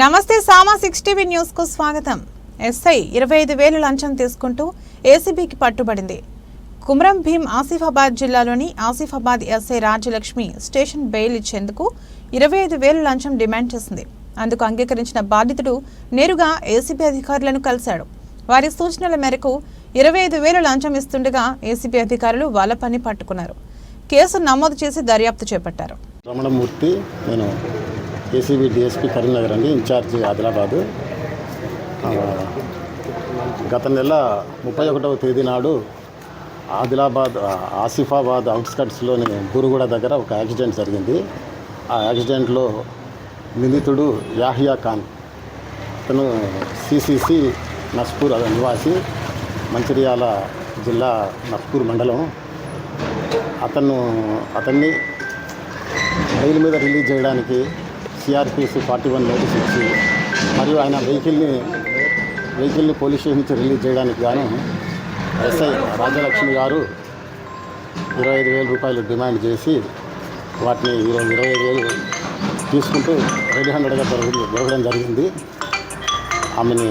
నమస్తే సామా six TV న్యూస్కు స్వాగతం. ఎస్ఐ ఇరవై ఐదు వేలు లంచం తీసుకుంటూ ఏసీబీకి పట్టుబడింది. కుమరం భీం ఆసిఫాబాద్ జిల్లాలోని Asifabad SI Rajyalakshmi station bail ఇచ్చేందుకు ఇరవై ఐదు వేలు లంచం డిమాండ్ చేసింది. అందుకు అంగీకరించిన బాధితుడు నేరుగా ఏసీబీ అధికారులను కలిశాడు. వారి సూచనల మేరకు ఇరవై ఐదు వేలు లంచం ఇస్తుండగా ఏసీబీ అధికారులు వాళ్ళ పని పట్టుకున్నారు. కేసు నమోదు చేసి దర్యాప్తు చేపట్టారు. రమణమూర్తి నేను ఏసీబీ డిఎస్పీ కరీంనగర్ అండి ఇన్ఛార్జి ఆదిలాబాదు. గత నెల ముప్పై ఒకటవ తేదీ నాడు ఆదిలాబాద్ ఆసిఫాబాద్ అవుట్స్కట్స్లోని బురుగుడ దగ్గర ఒక యాక్సిడెంట్ జరిగింది. ఆ యాక్సిడెంట్లో నిందితుడు యాహియా ఖాన్. అతను సిసిసి నస్పూర్ నివాసి మంచిర్యాల జిల్లా నస్పూర్ మండలం. అతను అతన్ని రైలు మీద రిలీజ్ చేయడానికి సిఆర్పిసి ఫార్టీ వన్ నోటీస్ ఇచ్చి మరియు ఆయన వెహికల్ని వెహికల్ని పోలీస్ స్టేషన్ నుంచి రిలీజ్ చేయడానికి గాను ఎస్ఐ రాజలక్ష్మి గారు ఇరవై ఐదు వేల రూపాయలు డిమాండ్ చేసి వాటిని ఈరోజు ఇరవై ఐదు వేలు తీసుకుంటూ రెడీ హండ్రెడ్గా దొరక దొరకడం జరిగింది. ఆమెని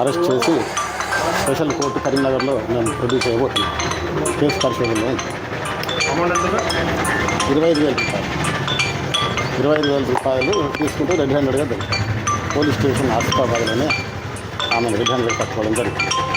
అరెస్ట్ చేసి స్పెషల్ కోర్టు కరీంనగర్లో మేము ప్రొడ్యూస్ చేయబోతున్నాం. కేసు పరిశోధనలో ఇరవై ఐదు వేల. రూపాయలు ఇరవై ఐదు వేల రూపాయలు తీసుకుంటూ రెడ్ హ్యాండెడ్గా దొరికాయి పోలీస్ స్టేషన్ ఆసిఫాబాద్లోనే ఆమెను రెడ్ హ్యాండెడ్ పట్టుకోవడం జరిగింది.